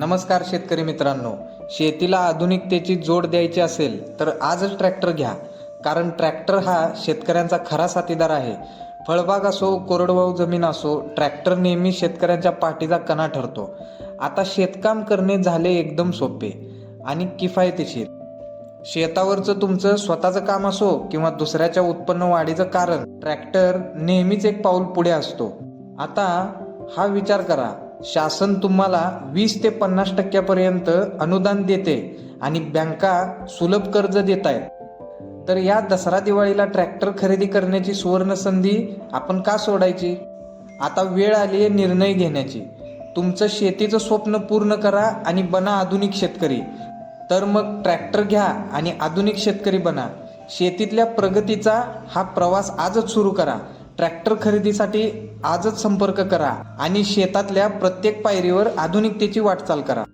नमस्कार शेतकरी मित्रांनो. शेतीला आधुनिकतेची जोड द्यायची असेल तर आजच ट्रॅक्टर घ्या. कारण ट्रॅक्टर हा शेतकऱ्यांचा खरा साथीदार आहे. फळबाग असो कोरडवाहू जमीन असो ट्रॅक्टर नेहमी शेतकऱ्यांच्या पाठीचा कणा ठरतो. आता शेतकाम करणे झाले एकदम सोपे आणि किफायतशीर शेतावरचं तुमचं स्वतःचं काम असो किंवा दुसऱ्याच्या उत्पन्न वाढीचं कारण ट्रॅक्टर नेहमीच एक पाऊल पुढे असतो. आता हा विचार करा. शासन तुम्हाला वीस ते पन्नास टक्क्यापर्यंत अनुदान देते आणि बँका सुलभ कर्ज देत आहेत तर या दसरा दिवाळीला ट्रॅक्टर खरेदी करण्याची सुवर्ण संधी आपण का सोडायची? आता वेळ आली आहे निर्णय घेण्याची. तुमचं शेतीचं स्वप्न पूर्ण करा आणि बना आधुनिक शेतकरी. तर मग ट्रॅक्टर घ्या आणि आधुनिक शेतकरी बना. शेतीतल्या प्रगतीचा हा प्रवास आजच सुरू करा. ट्रॅक्टर खरेदीसाठी आजच संपर्क करा आणि शेतातल्या प्रत्येक पायरीवर आधुनिकतेची वाटचाल करा.